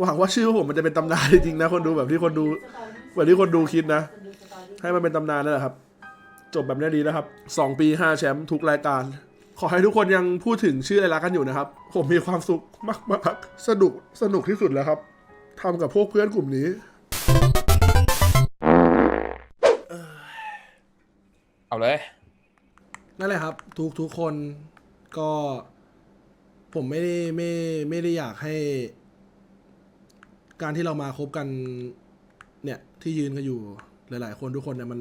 หวังว่าชื่อผมมันจะเป็นตำนานจริงๆนะคนดูแบบที่คนดูแบบที่คนดูคิดนะ ให้มันเป็นตำนานนั่นแหละครับ จบแบบนี้ดีแล้วครับสองปีห้าแชมป์ทุกรายการ ขอให้ทุกคนยังพูดถึงชื่ออะไรรักกันอยู่นะครับ ผมมีความสุขมากๆสนุกสนุกที่สุดแล้วครับทำกับพวกเพื่อนกลุ่มนี้เอาเลย นั่นแหละครับ ทุกทุกคนก็ ผมไม่ได้ไม่ไม่ได้อยากให้ การที่เรามาคบกัน เนี่ยที่ยืนกันอยู่หลาย ๆ คนทุกคนเนี่ยมัน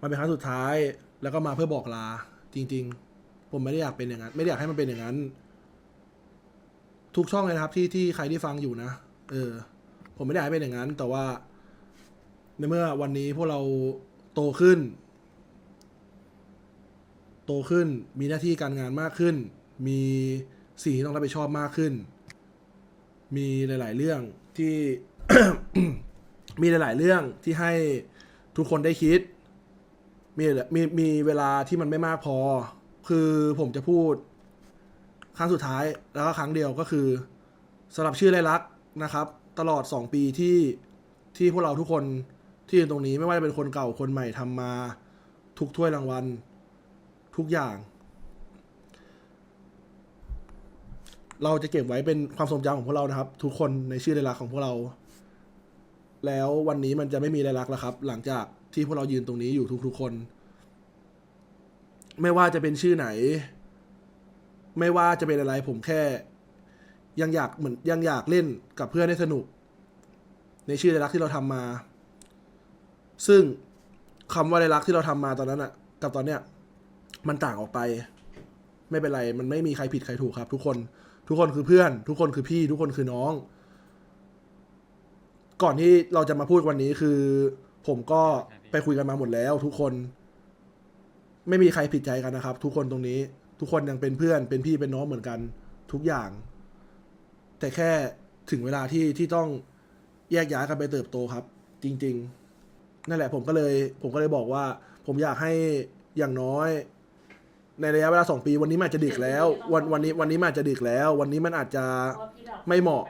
มันเป็นครั้งสุดท้าย แล้วก็มาเพื่อบอกลา จริง ๆ ผมไม่ได้อยากเป็นอย่างนั้น ไม่ได้อยากให้มันเป็นอย่างนั้น ทุกช่องเลยนะครับ ที่ที่ใครที่ฟังอยู่นะเออ ผมไม่ได้อยากให้เป็นอย่างนั้น แต่ว่า ในเมื่อวันนี้พวกเราโตขึ้น โตขึ้น มีหน้าที่การงานมากขึ้น มีสิ่งที่ต้องรับผิดชอบมากขึ้น มีหลาย ๆ เรื่อง ที่มีหลาย ๆ เรื่องที่ให้ทุกคนได้คิด มีมีมีเวลาที่มันไม่มากพอ คือผมจะพูด ครั้งสุดท้ายแล้วก็ครั้งเดียวก็คือสำหรับชื่อไรลักษณ์นะครับ ตลอด 2 ปีที่ที่พวกเราทุกคนที่อยู่ตรงนี้ไม่ว่าจะเป็นคนเก่าคนใหม่ทำมา ทุกถ้วยรางวัล ทุกอย่าง เราจะเก็บไว้เป็นความทรงจำของพวกเรานะครับ ทุกคนในชื่อไรลักของพวกเรา แล้ววันนี้มันจะไม่มีไรลักแล้วครับ หลังจากที่พวกเรายืนตรงนี้อยู่ทุกๆคน ไม่ว่าจะเป็นชื่อไหน ไม่ว่าจะเป็นอะไรผมแค่ ยังอยากเหมือนยังอยากเล่นกับเพื่อนให้สนุก ในชื่อไรลักที่เราทำมา ซึ่งคำว่าไรลักที่เราทำมาตอนนั้นอะกับตอนเนี้ยมันต่างออกไป ไม่เป็นไร มันไม่มีใครผิดใครถูกครับ ทุกคน ทุกคนคือเพื่อน ทุกคนคือพี่ ทุกคนคือน้อง ก่อนที่เราจะมาพูดวันนี้คือ ผมก็ไปคุยกันมาหมดแล้ว ทุกคน ไม่มีใครผิดใจกันนะครับ ทุกคนตรงนี้ ทุกคนยังเป็นเพื่อน เป็นพี่เป็นน้องเหมือนกัน ทุกอย่าง แต่แค่ถึงเวลาที่ที่ต้องแยกย้ายกันไปเติบโตครับ จริง ๆ นั่นแหละผมก็เลย ผมก็เลยบอกว่า ผมอยากให้อย่างน้อย ในระยะเวลาสองปีวันนี้มันอาจจะดึกแล้ว วันวันนี้วันนี้มันอาจจะดึกแล้ว วันนี้มันอาจจะไม่เหมาะ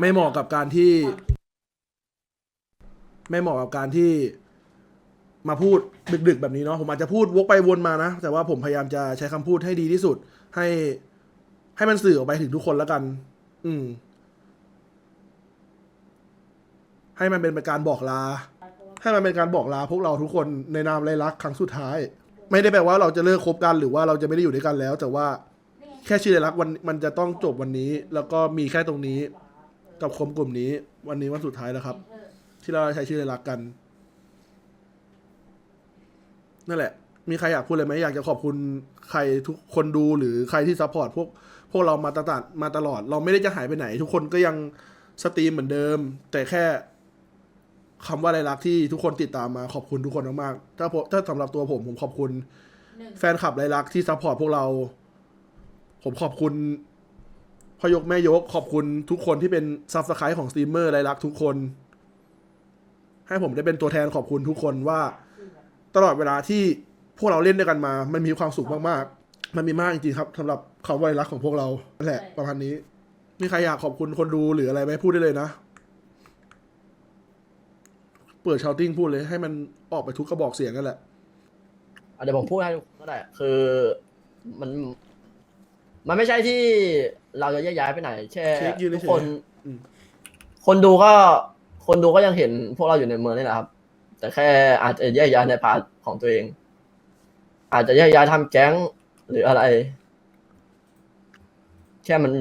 ไม่เหมาะกับการที่ ไม่เหมาะกับการที่มาพูดดึก ๆ แบบนี้เนาะผมอาจจะพูดวกไปวนมานะ แต่ว่าผมพยายามจะใช้คำพูดให้ดีที่สุด ให้ให้มันสื่อออกไปถึงทุกคนแล้วกัน อืม ให้มันเป็นการบอกลา ให้มันเป็นการบอกลาพวกเราทุกคนในนามไรลักษณ์ครั้งสุดท้าย ไม่ได้แปลว่าเราจะเลิกคบกันหรือว่าเราจะไม่ได้อยู่ด้วยกันแล้ว แต่ว่าแค่ชื่อไรลักวันมันจะต้องจบวันนี้ แล้วก็มีแค่ตรงนี้ กับคมกลุ่มนี้ วันนี้วันสุดท้ายแล้วครับ ที่เราใช้ชื่อไรลักกัน นั่นแหละ มีใครอยากพูดเลยไหมอยากจะขอบคุณใครทุกคนดูหรือใครที่ซัพพอร์ตพวก พวกเรามาตลอดมาตลอด เราไม่ได้จะหายไปไหน ทุกคนก็ยังสตรีมเหมือนเดิม แต่แค่ คำว่าไรลักษณ์ที่ทุกคนติดตามมาขอบคุณทุกคนมากๆถ้าผมถ้าสำหรับตัวผมผมขอบคุณ แฟนคลับไรลักษณ์ที่ซัพพอร์ตพวกเรา ผมขอบคุณพ่อยกแม่ยก ขอบคุณทุกคนที่เป็นซับสไครต์ของสตรีมเมอร์ไรลักษณ์ทุกคน ให้ผมได้เป็นตัวแทนขอบคุณทุกคนว่า ตลอดเวลาที่พวกเราเล่นด้วยกันมา มันมีความสุขมากๆ มันมีมากจริงๆครับสำหรับคำว่าไรลักษณ์ของพวกเรานั่นแหละประมาณนี้มีใครอยากขอบคุณคนดูหรืออะไรไหมพูดได้เลยนะ เปิดชาวติ้งพูดเลยให้มันออกไปทุกกระบอกเสียงกันแหละอะเดี๋ยวผมพูดให้ก็ได้คือมัน มันไม่ใช่ที่เราจะแยกย้ายไปไหนแค่เช็คยืนทุกเฉยๆคน อืม คนดูก็ คนดูก็ยังเห็นพวกเราอยู่ในเมืองนี่แหละครับ แต่แค่อาจจะแยกย้ายในพาร์ทของตัวเอง อาจจะแยกย้ายทำแก๊งหรืออะไร แค่มัน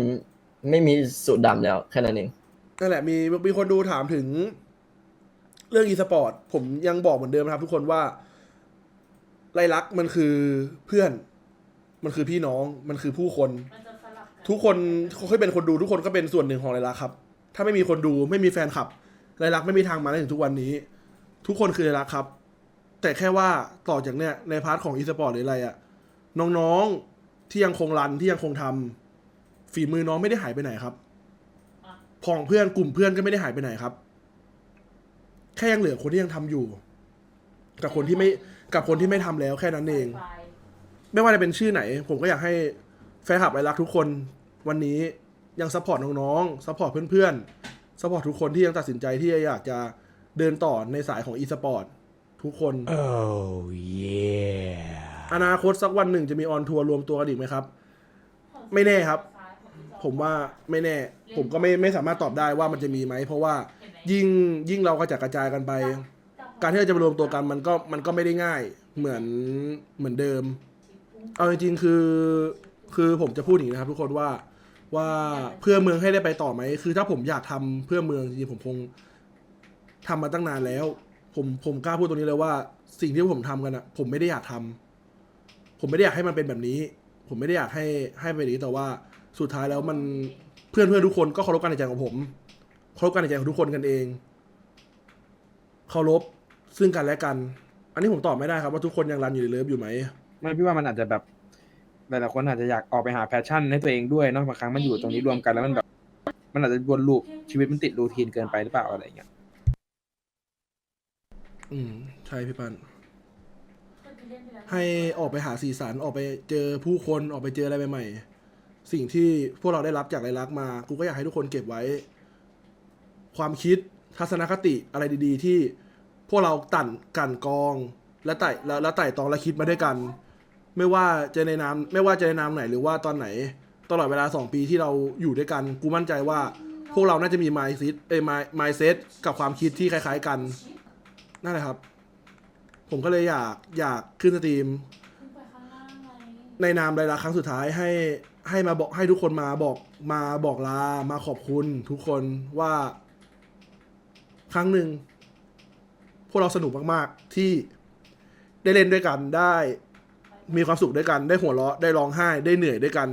ไม่มีสูตรดำแล้ว แค่นั้นเอง นั่นแหละมีมีคนดูถามถึง เรื่องอีสปอร์ตผมยังบอกเหมือนเดิมนะครับทุกคนว่าไรลักษณ์มันคือเพื่อน มันคือพี่น้องมันคือผู้คนทุกคนเขาเคยเป็นคนดูทุกคนก็เป็นส่วนหนึ่งของไรลักษณ์ครับ ถ้าไม่มีคนดูไม่มีแฟนคลับไรลักษณ์ไม่มีทางมาได้ถึงทุกวันนี้ ทุกคนคือไรลักษณ์ครับ แต่แค่ว่าต่อจากเนี้ยในพาร์ทของอีสปอร์ตหรืออะไรอะน้องๆที่ยังคงรันที่ยังคงทำฝีมือน้องไม่ได้หายไปไหนครับพองเพื่อนกลุ่มเพื่อนก็ไม่ได้หายไปไหนครับแค่ยังเหลือคนที่ยังทำอยู่ กับคนที่ไม่กับคนที่ไม่ทำแล้วแค่นั้นเอง ไม่ว่าจะเป็นชื่อไหน ผมก็อยากให้แฟนคลับไอรักทุกคนวันนี้ยังซัพพอร์ตน้องๆซัพพอร์ตเพื่อนๆซัพพอร์ตทุกคนที่ยังตัดสินใจที่อยากจะเดินต่อในสายของอีสปอร์ตทุกคน Oh yeah. อนาคตสักวันหนึ่งจะมีออนทัวร์รวมตัวกันอีกไหมครับ ไม่แน่ครับ ผมว่าไม่แน่ ผมก็ไม่ไม่สามารถตอบได้ว่ามันจะมีไหม เพราะว่า ยิ่งยิ่งเรากระจัดกระจายกันไป การที่เราจะมารวมตัวกันมันก็มันก็ไม่ได้ง่ายเหมือนเหมือนเดิม เอาจริงๆคือ คือผมจะพูดอย่างนี้นะครับ ทุกคนว่าว่าเพื่อเมืองให้ได้ไปต่อไหมคือถ้าผมอยากทำเพื่อเมืองจริงๆผมคงทำมาตั้งนานแล้ว ผมผมกล้าพูดตรงนี้เลยว่า สิ่งที่ผมทำกันอะผมไม่ได้อยากทำผมไม่ได้อยากให้มันเป็นแบบนี้ ผมไม่ได้อยากให้ให้เป็นอย่างนี้แต่ว่าสุดท้ายแล้วมันเพื่อนเพื่อนๆทุกคนก็เคารพการตัดสินใจของผมเคารพการตัดสินใจของทุกคนกันเอง เคารพซึ่งกันและกัน อันนี้ผมตอบไม่ได้ครับว่าทุกคนยังรันอยู่ในเลิฟอยู่ไหม ไม่พี่ว่ามันอาจจะแบบหลายๆคนอาจจะอยากออกไปหาแพชชั่นให้ตัวเองด้วยเนอะบางครั้งมันอยู่ตรงนี้รวมกันแล้วมันแบบ มันอาจจะวนลูปชีวิตมันติดรูทีนเกินไปหรือเปล่าอะไรอย่างเงี้ยอืมใช่พี่ปัน ให้ออกไปหาสีสันออกไปเจอผู้คนออกไปเจออะไรใหม่ๆ สิ่งที่พวกเราได้รับจากไรลักษณ์มา กูก็อยากให้ทุกคนเก็บไว้ ความคิดทัศนคติอะไรดีๆ ที่พวกเราตั่นกันกอง และไต่แล้วแล้วไต่ตองและคิดมาด้วยกัน ไม่ว่าจะในนามไม่ว่าจะในนามไหนหรือว่าตอนไหน ตลอดเวลาสองปีที่เราอยู่ด้วยกันกูมั่นใจว่า พวกเราน่าจะมี mindset เอ้ย mind- mindset กับความคิดที่คล้าย ๆกันนั่นแหละครับ ผมก็เลยอยากอยากขึ้นสตรีม ในนามรายละครั้งสุดท้ายให้ให้มาบอกให้ทุกคนมาบอกมาบอกลามาขอบคุณทุกคนว่า ครั้งหนึ่ง พวกเราสนุกมากๆ ที่ได้เล่นด้วยกันได้มีความสุขด้วยกัน ได้หัวเราะได้ร้องไห้ ได้เหนื่อยด้วยกัน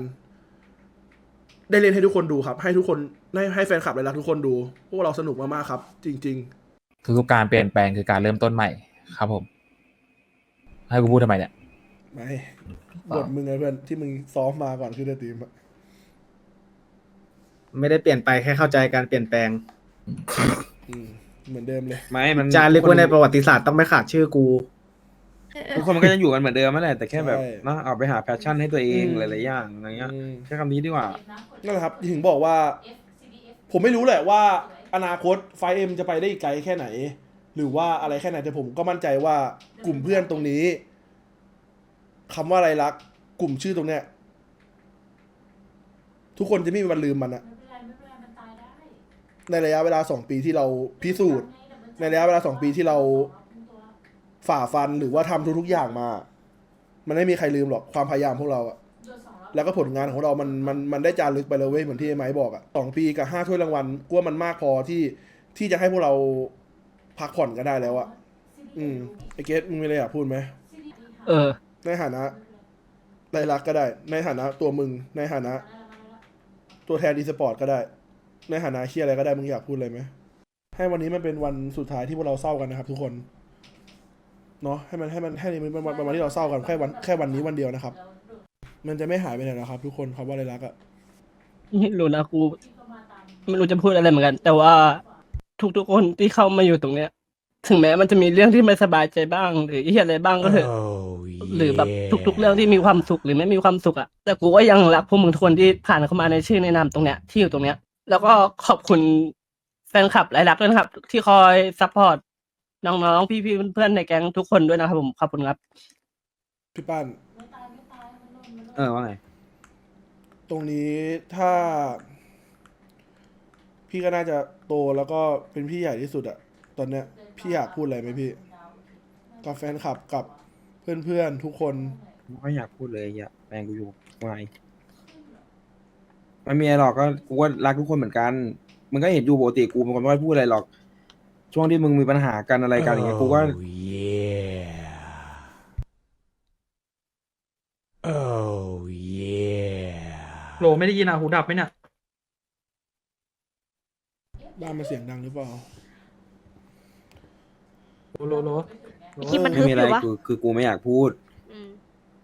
ได้เล่นให้ทุกคนดูครับ ให้ทุกคนให้ให้แฟนคลับรายลักทุกคนดู พวกเราสนุกมากๆครับ จริงๆทุกๆการเปลี่ยนแปลงคือการเริ่มต้นใหม่ ครับผม ให้กูพูดทำไมเนี่ยไม่เปล่าบทมึงไงเพื่อนที่มึงซ้อมมาก่อนขึ้นสตรีมอะไม่ได้เปลี่ยนไปแค่เข้าใจการเปลี่ยนแปลงอืม เหมือนเดิมเลย ไม่มันจารึกไว้ในประวัติศาสตร์ต้องไม่ขาดชื่อกู ทุกคนมันก็จะอยู่กันเหมือนเดิมนั่นแหละแต่แค่แบบเนอะออกไปหาแพชชั่นให้ตัวเองอืมหลายๆอย่างอะไรเงี้ยอืมใช้คำนี้ดีกว่า นั่นแหละครับถึงบอกว่า ผมไม่รู้แหละว่า อนาคตไฟเอ็มจะไปได้อีกไกลแค่ไหน หรือว่าอะไรแค่ไหนแต่ผมก็มั่นใจว่ากลุ่มเพื่อนตรงนี้คำว่าอะไรรัก กลุ่มชื่อตรงเนี้ย ทุกคนจะไม่มีวันลืมมันอะ ในระยะเวลาสองปีที่เราพิสูจน์ ในระยะเวลาสองปีที่เราฝ่าฟันหรือว่าทำทุกๆอย่างมา มันไม่มีใครลืมหรอกความพยายามพวกเราอะแล้วก็ผลงานของเรา มันมันมันได้จารึกไปเลยเว้ยเหมือนที่ไอ้ไม้บอกอะสองปีกับห้าถ้วยรางวัลกว่ามันมากพอที่ที่จะให้พวกเราพักผ่อนกันได้แล้วอะอืมไอเกสมึงมีอะไรอยากพูดไหมเออ ในฐานะไรลักษณ์ก็ได้ ในฐานะตัวมึง ในฐานะ ตัวแทนอีสปอร์ตก็ได้ ในฐานะเคียอะไรก็ได้มึงอยากพูดอะไรไหมให้วันนี้มันเป็นวันสุดท้ายที่พวกเราเศร้ากันนะครับ ทุกคนเนาะให้มันให้มันให้มันเป็นวันเป็นวันที่เราเศร้ากันแค่วันแค่วันนี้วันเดียวนะครับ มันจะไม่หายไปไหนนะครับ ทุกคนคำว่าไรลักษณ์อะไม่รู้นะกูไม่รู้จะพูดอะไรเหมือนกัน แต่ว่าทุกๆคนที่เข้ามาอยู่ตรงเนี้ย ถึงแม้มันจะมีเรื่องที่ไม่สบายใจบ้าง หรือที่อะไรบ้างก็เถอะ Oh หรือแบบทุก ๆ เรื่องที่มีความสุขหรือไม่มีความสุขอะแต่กูก็ยังรักพวกมึงทุกคนที่ผ่านเข้ามาในชื่อในนามตรงเนี้ยที่อยู่ตรงเนี้ย แล้วก็ขอบคุณแฟนคลับหลายรักด้วยนะครับ ที่คอยซัพพอร์ตน้องๆ พี่ๆ เพื่อนๆ ในแก๊งทุกคนด้วยนะครับผม ขอบคุณครับ พี่ป้านเออว่าไงตรงนี้ถ้า พี่ก็น่าจะโตแล้วก็เป็นพี่ใหญ่ที่สุดอะตอนเนี้ย พี่อยากพูดอะไรไหมพี่ กับแฟนคลับกับเพื่อนๆ ทุกคน ไม่อยากพูดเลยอย่าแปลงกูอยู่วาย ไม่มีอะไรหรอกก็กูก็รักทุกคนเหมือนกันมึงก็เห็นอยู่ปกติกูเป็นคนไม่ค่อยพูดอะไรหรอก ช่วงที่มึงมีปัญหากันอะไรกันอย่างเงี้ยกูก็ Oh yeah Oh yeah โหลไม่ได้ยินอะหูดับไหมเนี่ย บ้านมันเสียงดังหรือเปล่า โหลโหลโหล คิดมันไม่มีอะไรฮึบอยู่วะคือคือกูไม่อยากพูด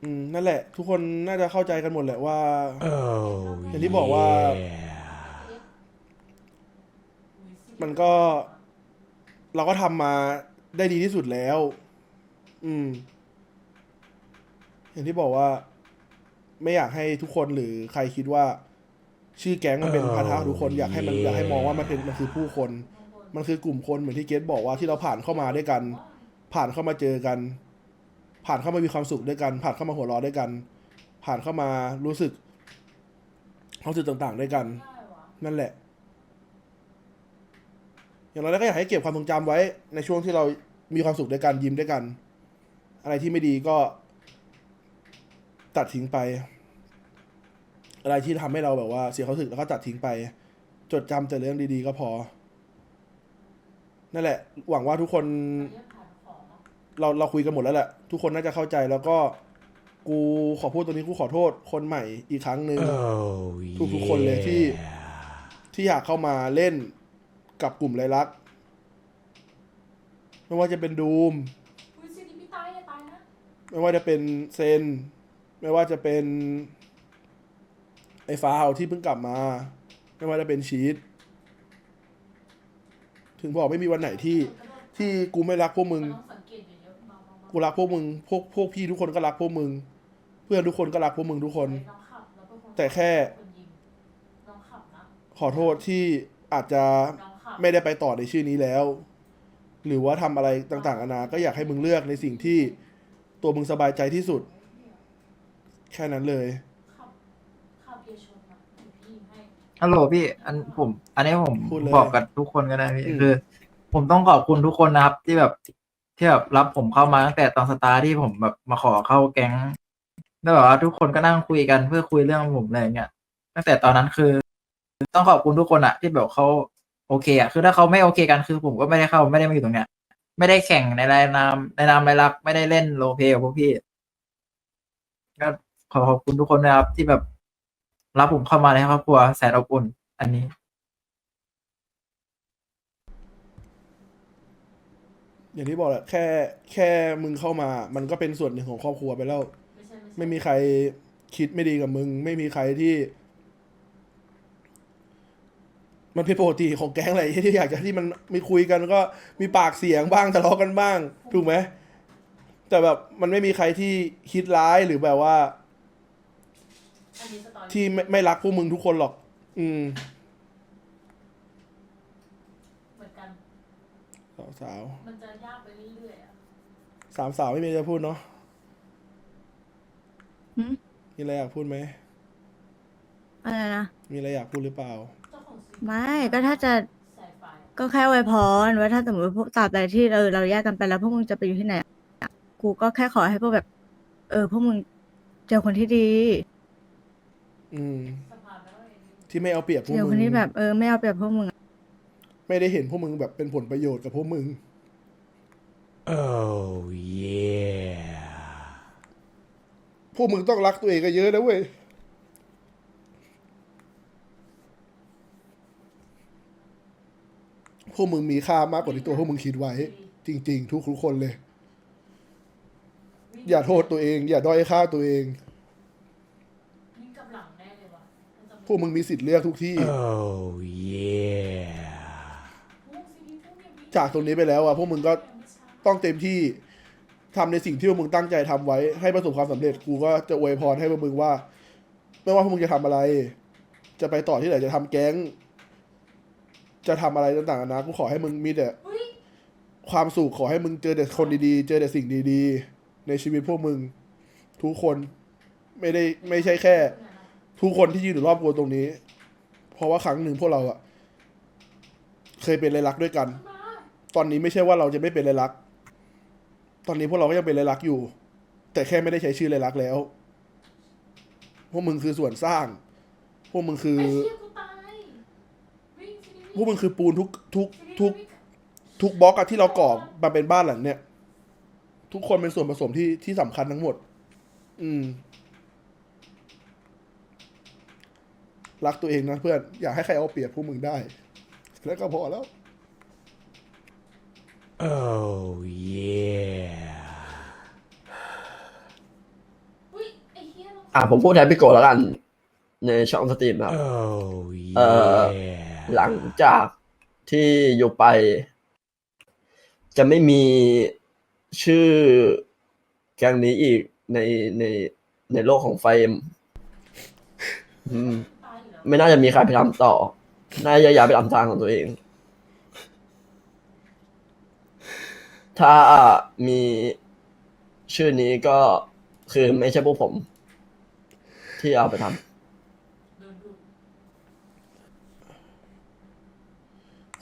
อืมอืมนั่นแหละ ทุกคนน่าจะเข้าใจกันหมดแหละว่า Oh อย่างที่บอกว่า yeah มันก็ เราก็ทำมาได้ดีที่สุดแล้ว อืม อย่างที่บอกว่า ไม่อยากให้ทุกคนหรือใครคิดว่า ชื่อแก๊งมันเป็นพาทะทุกคน อยากให้มันอยากให้มองว่ามันเป็นมันคือผู้คน มันคือกลุ่มคนเหมือนที่เกตบอกว่าที่เราผ่านเข้ามาด้วยกัน ผ่านเข้ามาเจอกัน ผ่านเข้ามามีความสุขด้วยกัน ผ่านเข้ามาหัวเราะด้วยกัน ผ่านเข้ามารู้สึกความรู้สึกต่างๆด้วยกัน นั่นแหละ อย่างไรก็อยากให้เก็บความทรงจำไว้ในช่วงที่เรามีความสุขด้วยกันยิ้มด้วยกัน อะไรที่ไม่ดีก็ ตัดทิ้งไป อะไรที่ทำให้เราแบบว่า เสียความรู้สึกแล้วก็ตัดทิ้งไป จดจำแต่เรื่องดีๆ ก็พอ นั่นแหละ หวังว่าทุกคน เราเราคุยกันหมดแล้วแหละ ทุกคนน่าจะเข้าใจแล้วก็กูขอพูดตรงนี้กูขอโทษคนใหม่อีกครั้งหนึ่งทุกทุกๆคนเลยที่ ที่อยากเข้ามาเล่นกับกลุ่มไรลักษณ์ไม่ว่าจะเป็นดูมอุ้ยซีดีพี่ตายอย่าตายนะไม่ว่าจะเป็นเซน ไม่ว่าจะเป็น ไอ้ฟ้าวที่เพิ่งกลับมา ไม่ว่าจะเป็นชีตถึงบอกไม่มีวันไหนที่ ที่กูไม่รักพวกมึง กูรักพวกมึง พวกพวกพี่ทุกคนก็รักพวกมึง เพื่อนทุกคนก็รักพวกมึงทุกคน น้องขับแล้วเป็นคนแต่แค่ คนยิงน้องขับนะขอโทษที่อาจจะน้องขับไม่ได้ไปต่อในชื่อนี้แล้ว หรือว่าทำอะไรต่างๆนานาก็อยากให้มึงเลือกในสิ่งที่ตัวมึงสบายใจที่สุด แค่นั้นเลย ขับขับเบียร์ชนนะเดี๋ยวพี่ยิงให้ ฮัลโหลพี่ อันผม อันนี้ผมพูดเลยบอกกับทุกคนก็ได้พี่อืม คือ ผมต้องขอบคุณทุกคนนะครับ ที่แบบ ที่แบบรับผมเข้ามาตั้งแต่ตอนสตาร์ทที่ผมแบบมาขอเข้าแก๊งแล้วแบบว่าทุกคนก็นั่งคุยกันเพื่อคุยเรื่องผมอะไรอย่างเงี้ยตั้งแต่ตอนนั้นคือ ต้องขอบคุณทุกคนอะที่แบบเขาโอเคอะคือถ้าเขาไม่โอเคกันคือผมก็ไม่ได้เข้าไม่ได้มาอยู่ตรงเนี้ย ไม่ได้แข่งในรายนามในนามรายลักษณ์ไม่ได้เล่นโรลเพลย์กับพวกพี่ก็ขอขอบคุณทุกคนนะครับที่แบบรับผมเข้ามาในครอบครัวแสนอบอุ่นอันนี้ อย่างที่บอกแหละแค่แค่มึงเข้ามา มันก็เป็นส่วนหนึ่งของครอบครัวไปแล้ว ไม่ใช่ไม่ใช่ไม่มีใครคิดไม่ดีกับมึง ไม่มีใครที่ มันเป็นปกติของแก๊งอะไรที่อยากจะที่มันมีคุยกันก็มีปากเสียงบ้างทะเลาะกันบ้างถูกไหมแต่แบบมันไม่มีใครที่คิดร้ายหรือแบบว่า อันนี้สตอรี่ที่ไม่ไม่รักพวกมึงทุกคนหรอก อืม เหมือนกัน สาวสาวมันจะยากไปเรื่อยๆอะสามสาวไม่มีอะไรจะพูดเนาะหืมมีอะไรอยากพูดไหมอะไรนะ มีอะไรอยากพูดหรือเปล่า เจ้าของซีไม่ ก็ถ้าจะ สายไฟก็แค่อวยพรว่าถ้าสมมติพวกตราบใดที่เราเราแยกกันไปแล้วพวกมึงจะไปอยู่ที่ไหนอะกูก็แค่ขอให้พวกแบบ เออ พวกมึงเจอคนที่ดี อืมสภาไม่ว่าเองที่ไม่เอาเปรียบพวกเจอมึคนงที่แบบเออไม่เอาเปรียบพวกมึงอะ ไม่ได้เห็นพวกมึงแบบเป็นผลประโยชน์กับพวกมึง Oh yeah. พวกมึงต้องรักตัวเองกันเยอะนะเว้ย พวกมึงมีค่ามากกว่าที่ตัวพวกมึงคิดไว้ จริง ๆ ทุกทุกๆคนเลย อย่าโทษตัวเอง อย่าด้อยค่าตัวเองยิงกับหลังแน่เลยว่ะมันจะพวกมึงมีสิทธิ์เลือกทุกที่ Oh yeah. พวกซีดีพวกเนี่ยพี่ จากตรงนี้ไปแล้วอะพวกมึงก็ต้องเต็มที่ทำในสิ่งที่พวกมึงตั้งใจทำไว้ให้ประสบความสำเร็จกูก็จะอวยพรให้พวกมึงว่า ไม่ว่าพวกมึงจะทำอะไร จะไปต่อที่ไหนจะทำแก๊ง จะทำอะไรต่างๆนานากูขอให้มึงมีแต่ความสุขขอให้มึงเจอแต่คนดีๆ เจอแต่สิ่งดีๆ ในชีวิตพวกมึง ทุกคนไม่ได้ไม่ใช่แค่ ทุกคนที่ยืนอยู่รอบกูตรงนี้ เพราะว่าครั้งหนึ่งพวกเราอะเคยเป็นไรลักด้วยกันม ตอนนี้ไม่ใช่ว่าเราจะไม่เป็นไรลักษณ์ตอนนี้พวกเราก็ยังเป็นไรลักษณ์อยู่ แต่แค่ไม่ได้ใช้ชื่อไรลักษณ์แล้ว พวกมึงคือส่วนสร้าง พวกมึงคือไอ้เหี้ยกูตายวิ่งซีดีพวกมึงคือปูนทุกทุกซีดีทุกวิ่งทุกบล็อกอะที่เราก่อมาเป็นบ้านหลังเนี่ยทุกคนเป็นส่วนผสมที่ที่สำคัญทั้งหมด อืม รักตัวเองนะเพื่อน อย่าให้ใครเอาเปรียบพวกมึงได้ แล้วก็พอแล้ว Oh yeah. อุ้ยไอ้เหี้ยเราอ่าผมพูดแทนพี่โกะแล้วกัน ในช่องสตรีมนะครับ Oh Uh, yeah. หลังจากที่อยู่ไป จะไม่มีชื่อแก๊งนี้อีกในในในโลกของไฟเอ็มอืมตายอยู่แล้วไม่น่าจะมีใครไปทำต่อ น่าจะย้ายไปทำทางของตัวเอง ถ้ามีชื่อนี้ก็คือไม่ใช่พวกผม ที่เอาไปทำ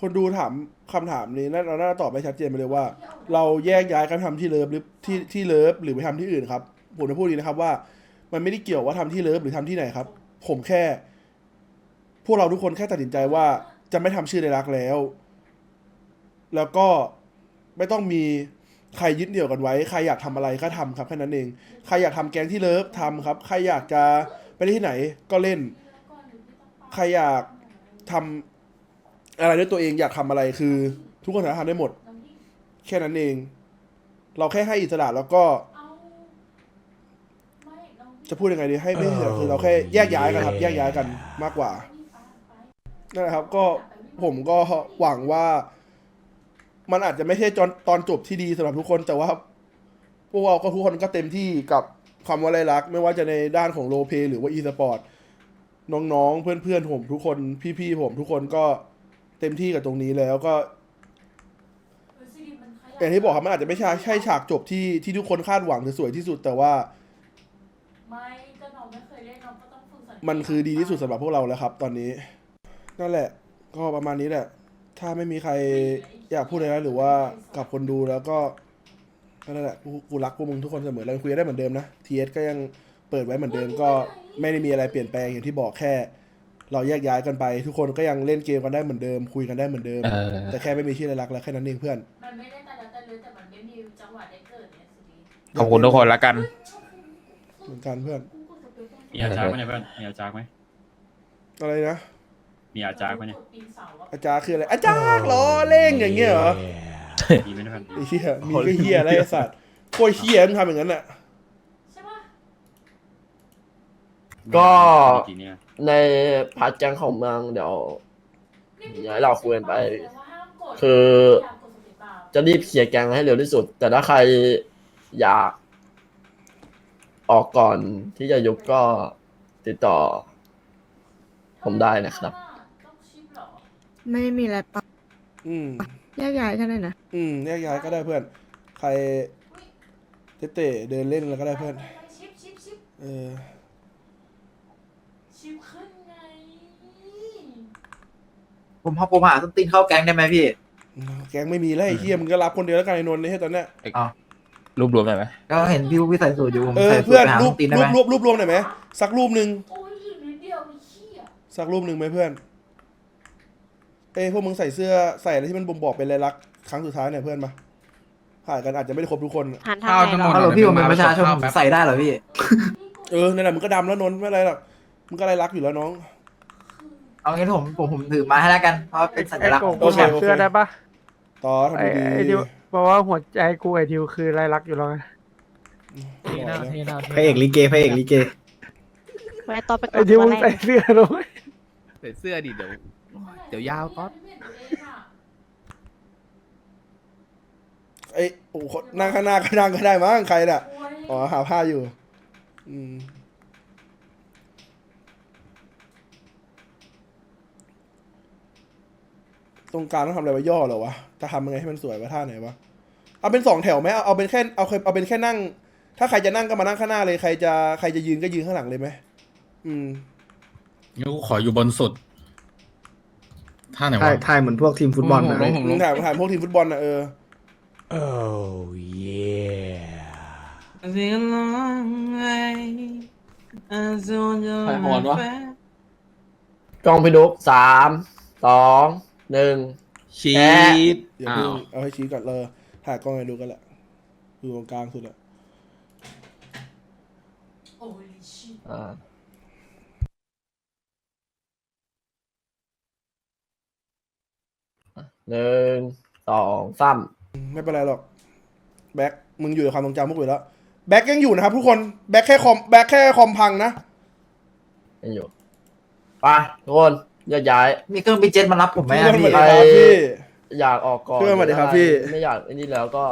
คนดูถามคำถามนี้น่าเราน่าจะตอบไปชัดเจนไปเลยว่า เราแยกย้ายกันทำที่เลิฟหรือที่ที่เลิฟหรือไปทำที่อื่นครับ ผมจะพูดดีนะครับว่า มันไม่ได้เกี่ยวว่าทำที่เลิฟหรือทำที่ไหนครับ ผมแค่ พวกเราทุกคนแค่ตัดสินใจว่าจะไม่ทำชื่อในรักแล้ว แล้วก็ ไม่ต้องมีใครยึดเหนี่ยวกันไว้ ใครอยากทำอะไรก็ทำครับแค่นั้นเอง ใครอยากทำแกงที่เลิฟทำครับ ใครอยากจะไปที่ไหนก็เล่น ใครอยากทำอะไรด้วยตัวเองอยากทำอะไรคือ ทุกคนสามารถทำได้หมด แค่นั้นเอง เราแค่ให้อิสระแล้วก็ จะพูดยังไงดีให้ไม่ใช่อคือเราแค่แยกย้ายกันครับ แยกย้ายกันมากกว่านั่นแหละครับ ก็ผมก็หวังว่า มันอาจจะไม่ใช่จนตอนจบที่ดีสำหรับทุกคนแต่ว่าพวกเราก็ทุกคนก็เต็มที่กับคำว่าไรลักษณ์ไม่ว่าจะในด้านของโรลเพลย์หรือว่าอีสปอร์ตน้องๆ เพื่อนๆ ผม ทุกคนพี่ๆ ผมทุกคนก็เต็มที่กับตรงนี้แล้วก็เออสิริมันขยับอย่างที่บอกครับมันอาจจะไม่ใช่ใช่ฉากจบที่ที่ทุกคนคาดหวังจะสวยที่สุดแต่ว่าไม่ก็น้องไม่เคยเล่นน้องก็ต้องฝึกสังเกตมันคือดีที่สุดสำหรับพวกเราแล้วครับ ตอนนี้ นั่นแหละ ก็ประมาณนี้แหละ ถ้าไม่มีใคร อยากพูดอะไรแล้วหรือว่ากับคนดูแล้วก็ก็นั่นแหละกูกูรักพวกมึงทุกคนเสมอเราคุยกันได้เหมือนเดิมนะทีเอสก็ยังเปิดไว้เหมือนเดิมก็ไม่ได้มีอะไรเปลี่ยนแปลงอย่างที่บอกแค่ เราแยกย้ายกันไป ทุกคนก็ยังเล่นเกมกันได้เหมือนเดิม คุยกันได้เหมือนเดิม เออ แต่แค่ไม่มีชื่อรักแล้วแค่นั้นเองเพื่อนมันไม่ได้แต่ละแต่เลยแต่มันไม่มีจังหวะได้เกิดเนี่ยสิริขอบคุณทุกคนละกัน เหมือนกันเพื่อน มีอาจารย์ไหมเนี่ยเพื่อนมีอาจารย์ไหมอะไรนะ มีอาจารย์ไหมเนี่ยปีนเสาอะอาจารย์คืออะไรอาจารย์ล้อเล่งอย่างเงี้ยเหรอมีไหมเนี่ยเพื่อนไอ้เหี้ยมีก็เหี้ยอะไรไอ้สัตว์โคตรเหี้ยมึงทำอย่างนั้นอะใช่ปะก็ มีกี่เนี่ยในพาร์ทแก๊งของเมืองเดี๋ยวอย่าให้เราคุยกันไปแต่ว่าห้ามกดคือห้ามกดสติปาจะรีบเคลียร์แก๊งให้เร็วที่สุด แต่ถ้าใครอยาก ออกก่อนที่จะยุบก็ติดต่อ ผมได้นะครับ ต้องชิปเหรอ ไม่ได้มีอะไรปะอืม แยกย้ายกันเลยนะ อืมแยกย้ายก็ได้เพื่อน ใครเตะๆเดินเล่นแล้วก็ได้เพื่อน ชิปชิปชิปเออ ชิปขึ้นไง ผมพอผมหาส้นตีนเข้าแก๊งได้ไหมพี่ แกงไม่มีแล้วไอ้เฮียมึงก็รับคนเดียวแล้วกันไอ้นนท์นี่ให้ตอนเนี้ยรูปรวมหน่อยไหมก็เห็นพี่พี่ใส่สูทอยู่ผมเออใส่สูทเพื่อนไปหารูส้ปนตีนได้รูไหมปรวบรูปรวมหน่อยไหมสักรูปหนึ่งโอ้ยอีกนิดเดียวไอ้เหี้ยสักรูปหนึ่งไหมเพื่อน เอ้ยพวกมึงใส่เสื้อใส่อะไรที่มันบ่งบอกเป็นลายลักษณ์ครั้งสุดท้ายเนี่ยเพื่อนมาถ่ายกันอาจจะไม่ได้ครบทุกคน หันทางไหนหรอ ฮัลโหลพี่ผมเป็นประชาชนผมใส่ได้เหรอพี่ เออนั่นแหละมึงก็ดำแล้วนนท์ไม่เป็นไรหรอกมึงก็ลายลักษณ์อยู่แล้วน้อง เอางี้ผมผมผมถือมาให้แล้วกันเพราะเป็นสัญลักษณ์ของโอเคโอเคเสื้อได้ปะต่อทำไอ้ดีไอ้ที่บอกว่าหัวใจกูไอ้ทิวคือลายลักษณ์อยู่แล้วไงๆบอกแล้วพระเอกลิเกพระเอกลิเก ไว้ต่อไปก่อไอ้นทิวตัวมึงแรใส่กเสื้อด้วยใส่เสื้อดิเดี๋ยว เดี๋ยวยาวก็ไม่เห็นตัวเองอะไอ้ยโอ้โหนั่งข้างหน้าก็นั่งก็ได้มั้งใครน่ะโอ้ยอ๋อหาผ้าอยู่ อืม ตรงกลางต้องทำอะไรไว้ย่อเหรอวะ จะทำยังไงให้มันสวยวะท่าไหนวะ เอาเป็นสองแถวไหมเอาเอาเป็นแค่เอาเอาเป็นแค่นั่ง ถ้าใครจะนั่งก็มานั่งข้างหน้าเลย ใครจะใครจะยืนก็ยืนข้างหลังเลยไหม อืม งั้นกูขออยู่บนสุด ท่าไหนถ่ายวะถ่ายเหมือนพวกทีมฟุตบอลนะมึงถ่ายถ่ายพวกทีมฟุตบอลนะเออ Oh yeah. ใครหอนวะ กล้องพี่ดุกสามสองหนึ่ง ชีแอะดเดี๋ยวอ้าเพิ่งวเอาให้ชี้ก่อนเลยถ่ายกล้องให้ดูกันแหละอยู่ตรงกลางสุดอะโอ้ยชิปอ่า หนึ่งสองสามไม่เป็นไรหรอก แบ็คมึงอยู่ในความทรงจำพวกกูอยู่แล้ว แบ็คยังอยู่นะครับทุกคน แบ็คแค่คอม แบ็คแค่คอมพังนะ ยังอยู่ไปทุกคนแยกย้าย มีเครื่องบินเจ็ตมารับผมไหมเพื่อะอนพี่ สวัสดีครับพี่ อยากออกก่อนเพื่อนสวัสดีครับหอพี่ ไม่อยากไอันนี้แล้วก็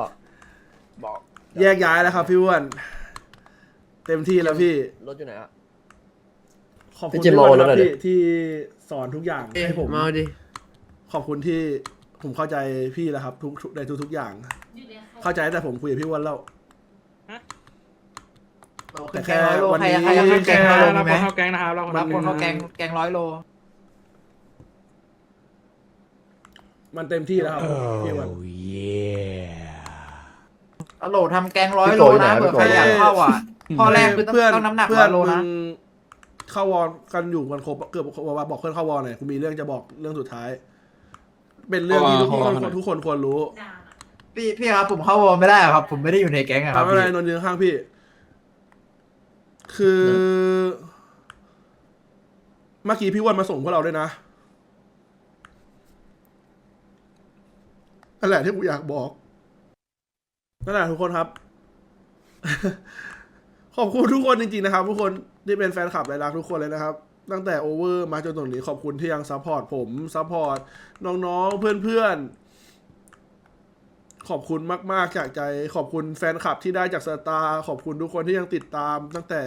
บอกแยกย้ายแล้วครับพี่อ้วน เต็มที่แล้วพี่ รถอยู่ไหนอะขขอบคุณพี่จิมทุกคนเอาครับแล้วหน่อยดิที่ที่สอนทุกอย่างให้ผม มาดิ ขอบคุณที่ ผมเข้าใจพี่แล้วครับ ทุกทุกในทุกทุกๆอย่างอยู่ในใครเข้าใจแต่ผมคุยกับพี่อ้วันแล้ว แต่แค่แกงร้อยโลวันใครนี้ ใครจะขึ้นแกงร้อยโลมีไหมเข้าแก๊งนะครับเรารับคนเข้าแกงแกงร้อยโล มันเต็มที่แล้วครับพี่อ้วัน Oh yeah. อโหลทำแกงร้อยโลนะเผื่อใครอยากเข้าอะ ข้อแรกคือต้องเพื่อนต้องน้ำหนักเพื่ร้ออนยโลมึนะ งเข้าวอลกันอยู่กันครบเกือบว่าบอกเพื่อนเข้าวอลหน่อยกูมีเรื่องจะบอกเรื่องสุดท้าย เป็นเรื่องที่ทุกคนทุกคนควรรู้นานอะพี่พี่ครับผมเข้าวอลไม่ได้อะครับ ผมไม่ได้อยู่ในแก๊งอะคทำรับอะไรพี่นนท์ยืนข้างพี่ คือ เมื่อกี้พี่อ้วันมาส่งพวกเราด้วยนะนั่นแหละที่กูอยากบอกนั่นแหละทุกคนครับ ขอบคุณทุกคนจริงๆนะครับ ทุกคนที่เป็นแฟนคลับและรักทุกคนเลยนะครับ ตั้งแต่โอเวอร์มาจนตรงนี้ขอบคุณที่ยังซัพพอร์ตผมซัพพอร์ตน้องๆ เพื่อนๆ ขอบคุณมากๆจากใจ ขอบคุณแฟนคลับที่ได้จากสตาร์ขอบคุณทุกคนที่ยังติดตาม ตั้งแต่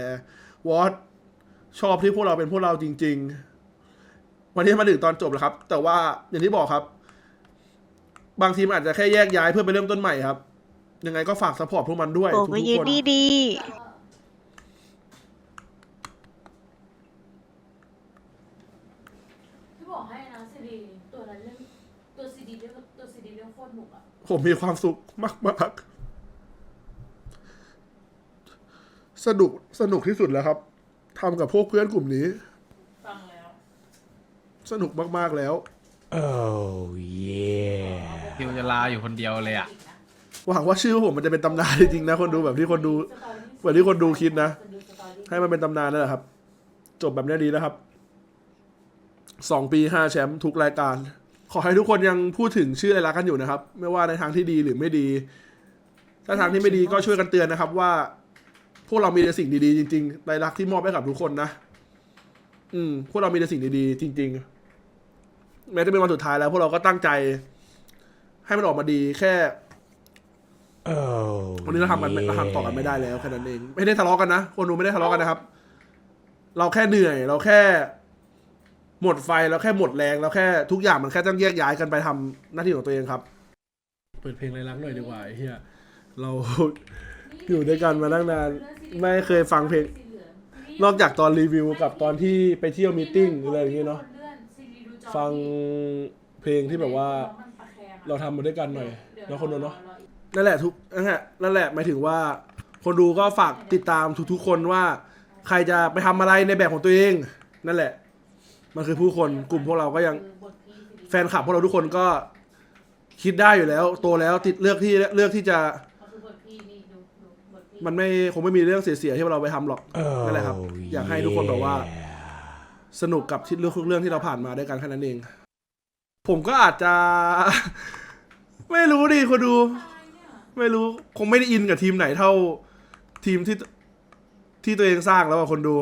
วอตชอบที่พวกเราเป็นพวกเราจริง ๆ วันนี้มาถึงตอนจบแล้วครับ แต่ว่าอย่างที่บอกครับ บางทีมนอาจจะแค่แยกย้ายเพื่อไปเริ่มต้นใหม่ครับ ยังไงก็ฝากซัพพอร์ตพวกมันด้วยโอ้ทุกก็ๆยืคนนดีดีที่บอกให้นะซีดีตัวนั้นเล่นตัวซีดีเล่นตัวซีดีเล่นโคตรหนุกอะ ผมมีความสุขมากๆ สนุกสนุกที่สุดแล้วครับทำกับพวกเพื่อนกลุ่มนี้ ฟังแล้วสนุกมากๆแล้ว Oh yeah. คิวจะลาอยู่คนเดียวเลยอะหวังว่าชื่อผมมันจะเป็นตำนานจริงๆนะคนดูแบบที่คนดูแบบที่คนดูคิดนะให้มันเป็นตำนานนั่นแหละครับ จบแบบนี้ดีแล้วครับ สองปีห้าแชมป์ทุกรายการ ขอให้ทุกคนยังพูดถึงชื่ออะไรรักกันอยู่นะครับ ไม่ว่าในทางที่ดีหรือไม่ดี ถ้าทางที่ไม่ดีก็ช่วยกันเตือนนะครับ ว่า พวกเรามีแต่สิ่งดีๆจริงๆรายรักที่มอบให้กับทุกคนนะอืม พวกเรามีแต่สิ่งดีๆจริง ๆ แม้จะเป็นวันสุดท้ายแล้ว พวกเราก็ตั้งใจ ให้มันออกมาดีแค่ Oh. วันนี้เราทำกันไม่เราทำต่อกันไม่ได้แล้วแค่นั้นเอง ไม่ได้ทะเลาะกันนะคนดูไม่ได้ทะเลาะกันนะครับ เราแค่เหนื่อย เราแค่ หมดไฟเราแค่หมดแรงเราแค่ทุกอย่างมันแค่ต้องแยกย้ายกันไปทำหน้าที่ของตัวเองครับ เปิดเพลงไรลักหน่อยดีกว่าไอ้เฮียเรา อยู่ด้วยกันมาตั้งนานไม่เคยฟังเพลง นอกจากตอนรีวิวกับตอนที่ไปเที่ยวมีตติ้งหรืออะไรอย่างเงี้ยเนาะฟังเพลงที่แบบว่า เราทำมาด้วยกันหน่อยเนาะคนดูเนาะ นั่นแหละทุกนั่นแหละนั่นแหละหมายถึงว่า คนดูก็ฝากติดตามทุกๆคนว่า ใครจะไปทำอะไรในแบบของตัวเอง นั่นแหละ มันคือผู้คนกลุ่มพวกเราก็ยังแฟนคลับพวกเราทุกคนก็คิดได้อยู่แล้ว โตแล้วติดเลือกที่เลือกที่จะ มันไม่คงไม่มีเรื่องเสียๆที่เราไปทำหรอกนั่นแหละครับ Oh อยากให้ทุกคนแบบว่า yeah. สนุกกับที่เรื่องทุกเรื่องที่เราผ่านมาด้วยกันแค่นั้นเอง ผมก็อาจจะ ไม่รู้ดิคนดู ไม่รู้คงไม่ได้อินกับทีมไหนเท่าทีมที่ที่ตัวเองสร้างแล้วอะคนดู